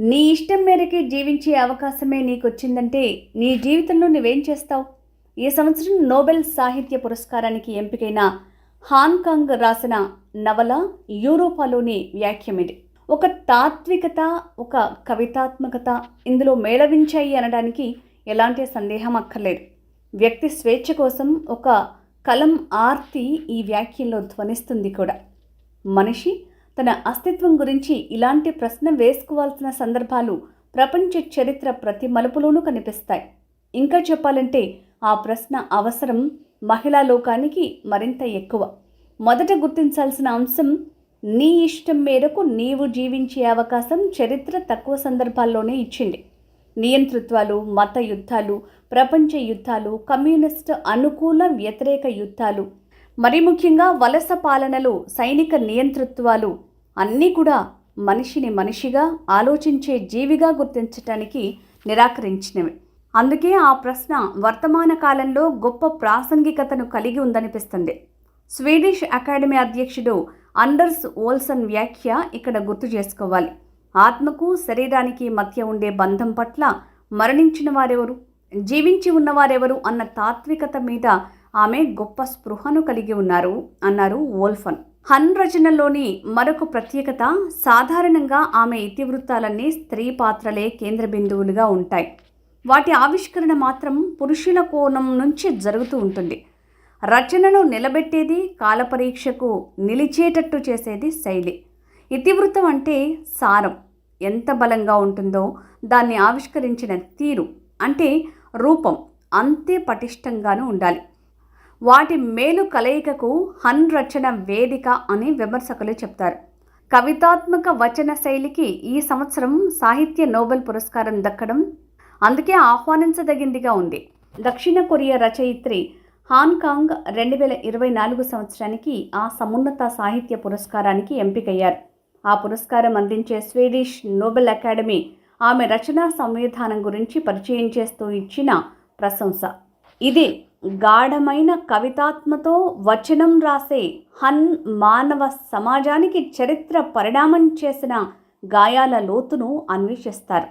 నీ ఇష్టం మేరకే జీవించే అవకాశమే నీకు వచ్చిందంటే నీ జీవితంలో నువ్వేం చేస్తావు? ఈ సంవత్సరం నోబెల్ సాహిత్య పురస్కారానికి ఎంపికైన హాంకాంగ్ రాసిన నవల యూరోపాలోని వ్యాఖ్యమిది ఒక తాత్వికత ఒక కవితాత్మకత ఇందులో మేళవించాయి అనడానికి ఎలాంటి సందేహం అక్కర్లేదు. వ్యక్తి స్వేచ్ఛ కోసం ఒక కలం ఆర్తి ఈ వ్యాఖ్యల్లో ధ్వనిస్తుంది కూడా. మనిషి తన అస్తిత్వం గురించి ఇలాంటి ప్రశ్న వేసుకోవాల్సిన సందర్భాలు ప్రపంచ చరిత్ర ప్రతి మలుపులోనూ కనిపిస్తాయి. ఇంకా చెప్పాలంటే ఆ ప్రశ్న అవసరం మహిళా లోకానికి మరింత ఎక్కువ. మొదట గుర్తించాల్సిన అంశం నీ ఇష్టం మేరకు నీవు జీవించే అవకాశం చరిత్ర తక్కువ సందర్భాల్లోనే ఇచ్చింది. నియంతృత్వాలు మత యుద్ధాలు ప్రపంచ యుద్ధాలు కమ్యూనిస్ట్ అనుకూల వ్యతిరేక యుద్ధాలు. మరి ముఖ్యంగా వలస పాలనలు సైనిక నియంతృత్వాలు అన్నీ కూడా మనిషిని మనిషిగా ఆలోచించే జీవిగా గుర్తించటానికి నిరాకరించినవి. అందుకే ఆ ప్రశ్న వర్తమాన కాలంలో గొప్ప ప్రాసంగికతను కలిగి ఉందనిపిస్తుంది. స్వీడిష్ అకాడమీ అధ్యక్షుడు అండర్స్ ఓల్సన్ వ్యాఖ్య ఇక్కడ గుర్తు చేసుకోవాలి. ఆత్మకు శరీరానికి మధ్య ఉండే బంధం పట్ల మరణించిన వారెవరు? జీవించి ఉన్నవారెవరు అన్న తాత్వికత మీద ఆమె గొప్ప స్పృహను కలిగి ఉన్నారు అన్నారు ఓల్ఫన్ హన్ రచనలోని మరొక ప్రత్యేకత సాధారణంగా ఆమె ఇతివృత్తాలన్నీ స్త్రీ పాత్రలే కేంద్ర బిందువులుగా ఉంటాయి. వాటి ఆవిష్కరణ మాత్రం పురుషుల కోణం నుంచి జరుగుతూ ఉంటుంది. రచనను నిలబెట్టేది కాలపరీక్షకు నిలిచేటట్టు చేసేది శైలి. ఇతివృత్తం అంటే సారం. ఎంత బలంగా ఉంటుందో దాన్ని ఆవిష్కరించిన తీరు అంటే రూపం అంతే పటిష్టంగానూ ఉండాలి. వాటి మేలు కలయికకు హన్ రచన వేదిక అని విమర్శకులు చెప్తారు. కవితాత్మక వచన శైలికి ఈ సంవత్సరం సాహిత్య నోబెల్ పురస్కారం దక్కడం అందుకే ఆహ్వానించదగిందిగా ఉంది. దక్షిణ కొరియా రచయిత్రి హాంకాంగ్ రెండు వేల ఇరవై నాలుగు సంవత్సరానికి ఆ సమున్నత సాహిత్య పురస్కారానికి ఎంపికయ్యారు. ఆ పురస్కారం అందించే స్వీడిష్ నోబెల్ అకాడమీ ఆమె రచనా సంవిధానం గురించి పరిచయం చేస్తూ ఇచ్చిన ప్రశంస. ఇది గాఢమైన కవితాత్మతో వచనం రాసే హన్ మానవ సమాజానికి చరిత్ర పరిణామం చేసిన గాయాల లోతును అన్వేషిస్తారు.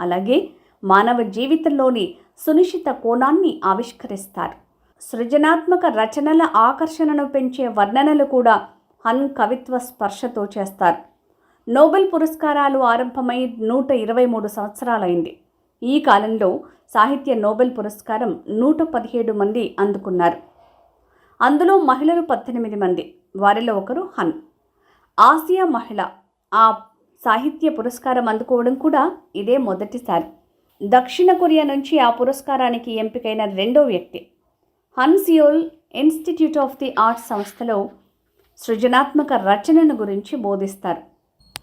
అలాగే మానవ జీవితంలోని సునిశ్చిత కోణాన్ని ఆవిష్కరిస్తారు. సృజనాత్మక రచనల ఆకర్షణను పెంచే వర్ణనలు కూడా హన్ కవిత్వ స్పర్శతో చేస్తారు. నోబెల్ పురస్కారాలు ఆరంభమై నూట ఇరవై మూడు సంవత్సరాలైంది. ఈ కాలంలో సాహిత్య నోబెల్ పురస్కారం నూట పదిహేడు మంది అందుకున్నారు. అందులో మహిళలు పద్దెనిమిది మంది వారిలో ఒకరు హన్. ఆసియా మహిళ ఆ సాహిత్య పురస్కారం అందుకోవడం కూడా ఇదే మొదటిసారి. దక్షిణ కొరియా నుంచి ఆ పురస్కారానికి ఎంపికైన రెండో వ్యక్తి. Han Seoul Institute of the Arts సంస్థలో సృజనాత్మక రచనను గురించి బోధిస్తారు.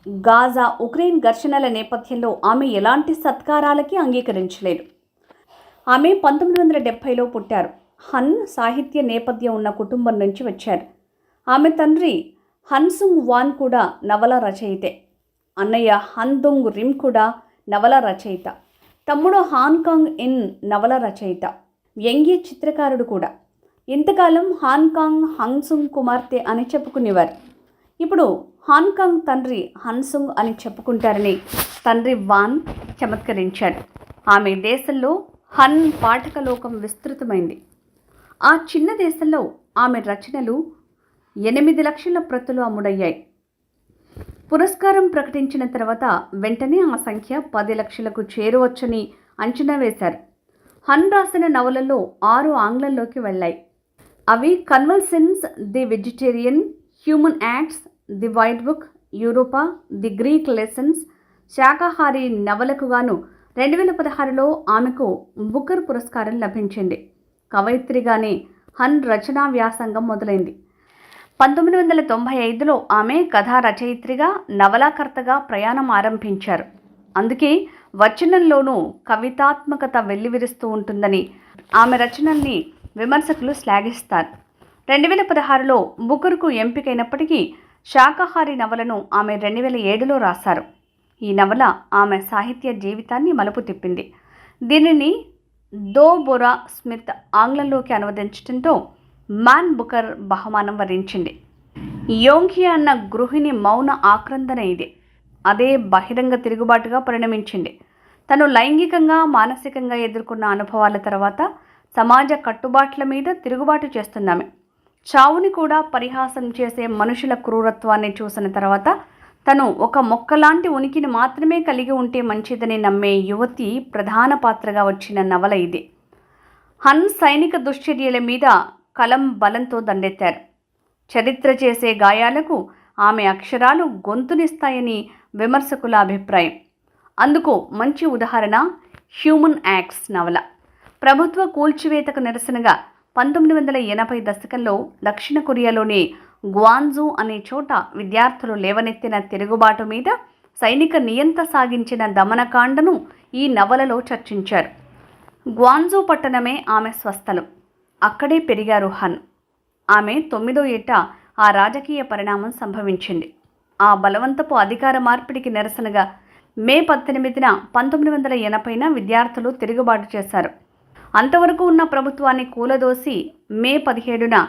గాజా ఉక్రెయిన్ ఘర్షణల నేపథ్యంలో ఆమె ఎలాంటి సత్కారాలకి అంగీకరించలేదు. ఆమె పంతొమ్మిది వందల డెబ్భైలో పుట్టారు. హన్ సాహిత్య నేపథ్యం ఉన్న కుటుంబం నుంచి వచ్చారు. ఆమె తండ్రి హన్సుంగ్ వాన్ కూడా నవల రచయితే. అన్నయ్య హన్దుంగ్ రిమ్ కూడా నవల రచయిత. తమ్ముడు హాంకాంగ్ ఇన్ నవల రచయిత. వ్యంగ్య చిత్రకారుడు కూడా. ఇంతకాలం హాంకాంగ్ హంగ్సుంగ్ కుమార్తె అని చెప్పుకునేవారు. ఇప్పుడు హాంకాంగ్ తండ్రి హన్సుంగ్ అని చెప్పుకుంటారని తండ్రి వాన్ చమత్కరించాడు. ఆమె దేశంలో హన్ పాఠకలోకం విస్తృతమైంది. ఆ చిన్న దేశంలో ఆమె రచనలు ఎనిమిది లక్షల ప్రతులు అమ్ముడయ్యాయి. పురస్కారం ప్రకటించిన తర్వాత వెంటనే ఆ సంఖ్య పది లక్షలకు చేరవచ్చని అంచనా వేశారు. హన్ రాసిన నవలలో ఆరు ఆంగ్లంలోకి వెళ్ళాయి. అవి Convalescence The Vegetarian Human Acts The White Book Europa The Greek Lessons శాకాహారి నవలకు గాను రెండు వేల పదహారులో ఆమెకు బుకర్ పురస్కారం లభించింది. కవయిత్రిగానే హన్ రచనా వ్యాసంగం మొదలైంది. పంతొమ్మిది వందల తొంభై ఐదులో ఆమె కథా రచయిత్రిగా నవలాకర్తగా ప్రయాణం ఆరంభించారు. అందుకే వచనంలోనూ కవితాత్మకత వెల్లివిరుస్తూ ఉంటుందని ఆమె రచనల్ని విమర్శకులు శ్లాఘిస్తారు. రెండు వేల పదహారులో బుకర్కు ఎంపికైనప్పటికీ శాకాహారి నవలను ఆమె రెండు వేల ఏడులో రాశారు. ఈ నవల ఆమె సాహిత్య జీవితాన్ని మలుపు తిప్పింది. దీనిని దో బొరా స్మిత్ ఆంగ్లంలోకి అనువదించడంతో మ్యాన్ బుకర్ బహుమానం వరించింది. యోంఘి అన్న గృహిణి మౌన ఆక్రందన ఇది. అదే బహిరంగ తిరుగుబాటుగా పరిణమించింది. తను లైంగికంగా మానసికంగా ఎదుర్కొన్న అనుభవాల తర్వాత సమాజ కట్టుబాట్ల మీద తిరుగుబాటు చేస్తున్నామే. చావుని కూడా పరిహాసం చేసే మనుషుల క్రూరత్వాన్ని చూసిన తర్వాత తను ఒక మొక్కలాంటి ఉనికిని మాత్రమే కలిగి ఉంటే మంచిదని నమ్మే యువతి ప్రధాన పాత్రగా వచ్చిన నవల ఇది. హన్ సైనిక దుశ్చర్యల మీద కలం బలంతో దండెత్తారు. చరిత్ర చేసే గాయాలకు ఆమె అక్షరాలు గొంతునిస్తాయని విమర్శకుల అభిప్రాయం. అందుకు మంచి ఉదాహరణ హ్యూమన్ యాక్ట్స్ నవల. ప్రభుత్వ కూల్చివేతకు నిరసనగా పంతొమ్మిది వందల ఎనభై దశకంలో దక్షిణ కొరియాలోని గ్వాన్జూ అనే చోట విద్యార్థులు లేవనెత్తిన తిరుగుబాటు మీద సైనిక నియంత సాగించిన దమనకాండను ఈ నవలలో చర్చించారు. గ్వాన్జూ పట్టణమే ఆమె స్వస్థలం. అక్కడే పెరిగారు హన్. ఆమె తొమ్మిదో ఏట ఆ రాజకీయ పరిణామం సంభవించింది. ఆ బలవంతపు అధికార మార్పిడికి నిరసనగా మే పద్దెనిమిదిన పంతొమ్మిది వందల ఎనభైన విద్యార్థులు తిరుగుబాటు చేశారు. అంతవరకు ఉన్న ప్రభుత్వాన్ని కూలదోసి మే పదిహేడున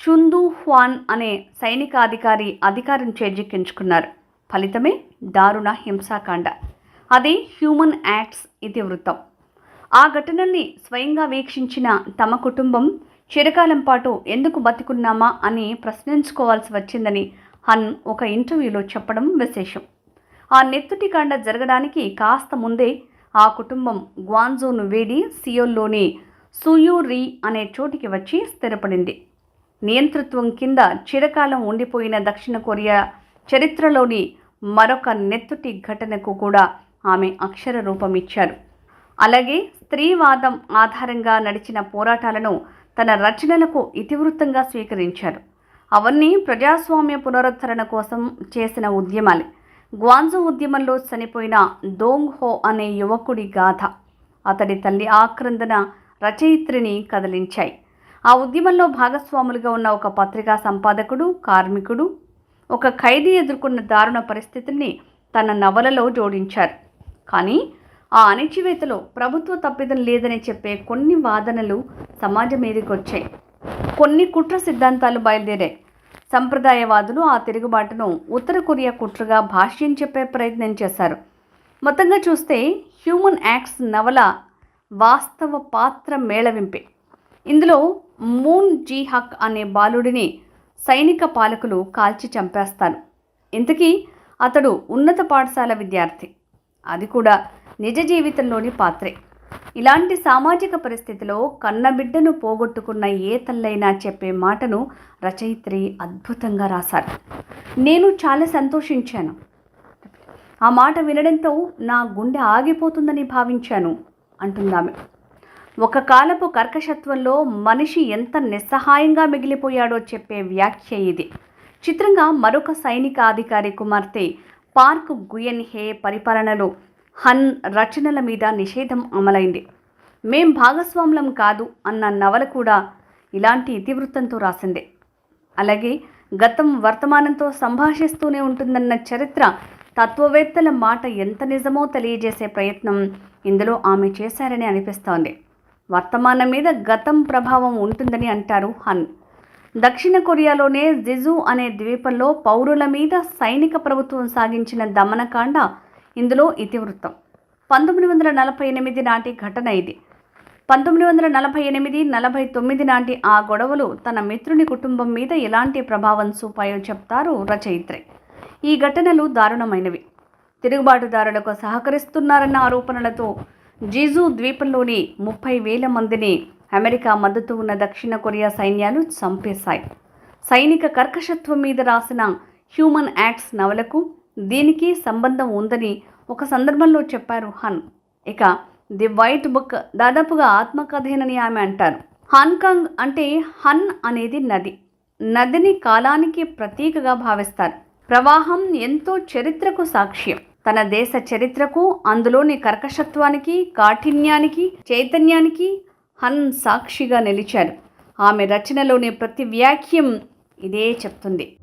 చుందు హ్వాన్ అనే సైనికాధికారి అధికారం చేజిక్కించుకున్నారు. ఫలితమే దారుణ హింసాకాండ. అది హ్యూమన్ యాక్ట్స్ ఇతివృత్తం. ఆ ఘటనల్ని స్వయంగా వీక్షించిన తమ కుటుంబం చిరకాలం పాటు ఎందుకు బతికున్నామా అని ప్రశ్నించుకోవాల్సి వచ్చిందని హన్ ఒక ఇంటర్వ్యూలో చెప్పడం విశేషం. ఆ నెత్తుటి కాండ జరగడానికి కాస్త ముందే ఆ కుటుంబం గ్వాన్జోను వేడి సియోల్లోని సుయూరి అనే చోటికి వచ్చి స్థిరపడింది. నియంతృత్వం కింద చిరకాలం ఉండిపోయిన దక్షిణ కొరియా చరిత్రలోని మరొక నెత్తుటి ఘటనకు కూడా ఆమె అక్షర రూపం ఇచ్చారు. అలాగే స్త్రీవాదం ఆధారంగా నడిచిన పోరాటాలను తన రచనలకు ఇతివృత్తంగా స్వీకరించారు. అవన్నీ ప్రజాస్వామ్య పునరుద్ధరణ కోసం చేసిన ఉద్యమాలే. గ్వాంజో ఉద్యమంలో చనిపోయిన దోంగ్ హో అనే యువకుడి గాథ. అతడి తల్లి ఆక్రందన రచయిత్రిని కదిలించాయి. ఆ ఉద్యమంలో భాగస్వాములుగా ఉన్న ఒక పత్రికా సంపాదకుడు కార్మికుడు ఒక ఖైదీ ఎదుర్కొన్న దారుణ పరిస్థితిని తన నవలలో జోడించారు. కానీ ఆ అణిచివేతలో ప్రభుత్వ తప్పిదం లేదని చెప్పే కొన్ని వాదనలు సమాజం మీదకి వచ్చాయి కొన్ని కుట్ర సిద్ధాంతాలు బయలుదేరాయి. సంప్రదాయవాదులు ఆ తిరుగుబాటును ఉత్తర కొరియా కుట్రగా భాష్యం చెప్పే ప్రయత్నం చేశారు. మొత్తంగా చూస్తే హ్యూమన్ యాక్ట్స్ నవల వాస్తవ పాత్ర మేళవింపే. ఇందులో మూన్ జీ హక్ అనే బాలుడిని సైనిక పాలకులు కాల్చి చంపేస్తారు. ఇంతకీ అతడు ఉన్నత పాఠశాల విద్యార్థి. అది కూడా నిజ జీవితంలోని పాత్రే. ఇలాంటి సామాజిక పరిస్థితిలో కన్నబిడ్డను పోగొట్టుకున్న ఏ తల్లైనా చెప్పే మాటను రచయిత్రి అద్భుతంగా రాశారు. నేను చాలా సంతోషించాను. ఆ మాట వినడంతో నా గుండె ఆగిపోతుందని భావించాను అంటుందామె. ఒక కాలపు కర్కశత్వంలో మనిషి ఎంత నిస్సహాయంగా మిగిలిపోయాడో చెప్పే వ్యాఖ్య ఇది. చిత్రంగా మరొక సైనిక అధికారి కుమార్తె పార్క్ గుయన్ హే పరిపాలనలో హన్ రచనల మీద నిషేధం అమలైంది. మేం భాగస్వాములం కాదు అన్న నవల కూడా ఇలాంటి ఇతివృత్తంతో రాసిందే. అలాగే గతం వర్తమానంతో సంభాషిస్తూనే ఉంటుందన్న చరిత్ర తత్వవేత్తల మాట ఎంత నిజమో తెలియజేసే ప్రయత్నం ఇందులో ఆమె చేశారని అనిపిస్తోంది. వర్తమానం మీద గతం ప్రభావం ఉంటుందని అంటారు హన్. దక్షిణ కొరియాలోనే జిజు అనే ద్వీపంలో పౌరుల మీద సైనిక ప్రభుత్వం సాగించిన దమనకాండ ఇందులో ఇతివృత్తం. పంతొమ్మిది వందల నలభై ఎనిమిది నాటి ఘటన ఇది. పంతొమ్మిది వందల నలభై ఎనిమిది నలభై తొమ్మిది నాటి ఆ గొడవలు తన మిత్రుని కుటుంబం మీద ఎలాంటి ప్రభావం చూపాయో చెప్తారు రచయిత్రి. ఈ ఘటనలు దారుణమైనవి. తిరుగుబాటుదారులకు సహకరిస్తున్నారన్న ఆరోపణలతో జీజు ద్వీపంలోని ముప్పై వేల మందిని అమెరికా మద్దతు ఉన్న దక్షిణ కొరియా సైన్యాలు చంపేశాయి. సైనిక కర్కశత్వం మీద రాసిన హ్యూమన్ యాక్ట్స్ నవలకు దీనికి సంబంధం ఉందని ఒక సందర్భంలో చెప్పారు హన్. ఇక ది వైట్ బుక్ దాదాపుగా ఆత్మకథేనని ఆమె అంటారు. హాంకాంగ్ అంటే హన్ అనేది నది. నదిని కాలానికి ప్రతీకగా భావిస్తారు. ప్రవాహం ఎంతో చరిత్రకు సాక్ష్యం. తన దేశ చరిత్రకు అందులోని కర్కశత్వానికి కాఠిన్యానికి చైతన్యానికి హన్ సాక్షిగా నిలిచారు. ఆమె రచనలోని ప్రతి వ్యాఖ్యం ఇదే చెప్తుంది.